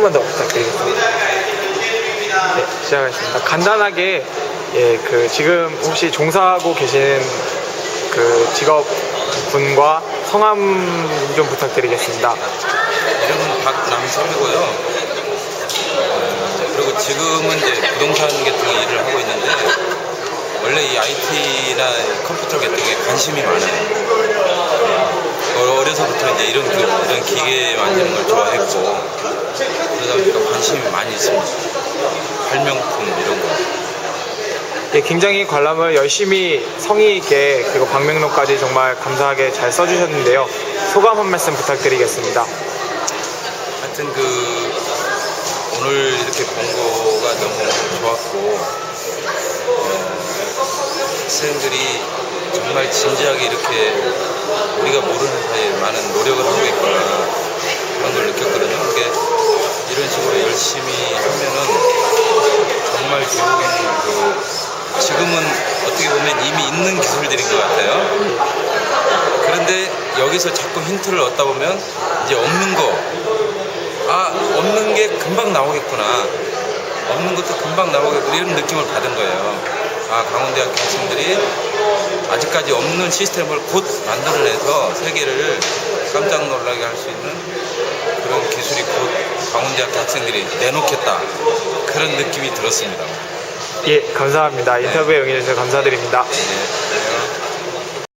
번만 더 부탁드리겠습니다. 네, 시작하겠습니다. 간단하게 예, 그 지금 혹시 종사하고 계신 그 직업군과 성함 좀 부탁드리겠습니다. 이름은 박남섭이고요. 어, 그리고 지금은 이제 부동산 계통의 일을 하고 있는데 원래 이 IT나 컴퓨터 계통에 관심이 많아요. 어, 어려서부터 이제 이런 그, 이런 기계 만드는 걸 좋아했고 그러다 보니까 관심이 많이 있습니다. 발명품 이런 거. 예, 굉장히 관람을 열심히 성의 있게 그리고 방명록까지 정말 감사하게 잘 써주셨는데요. 소감 한 말씀 부탁드리겠습니다. 하여튼 그 오늘 이렇게 본 거가 너무 좋았고 어, 학생들이 정말 진지하게 이렇게 우리가 모르는 사이에 많은 노력을 하고 있구나 그런 걸 느꼈거든요. 그게 이런 식으로 열심히 하면은 정말 결국에는 그 지금은 어떻게 보면 이미 있는 기술들인 것 같아요. 그런데 여기서 자꾸 힌트를 얻다 보면 이제 없는 거. 아 없는 게 금방 나오겠구나. 없는 것도 금방 나오겠구나. 이런 느낌을 받은 거예요. 아 강원대학교 학생들이 아직까지 없는 시스템을 곧 만들어내서 세계를 깜짝 놀라게 할 수 있는 그런 기술이 곧 강원대학교 학생들이 내놓겠다 그런 느낌이 들었습니다 예, 감사합니다. 인터뷰에 응해주셔서 감사드립니다. 네.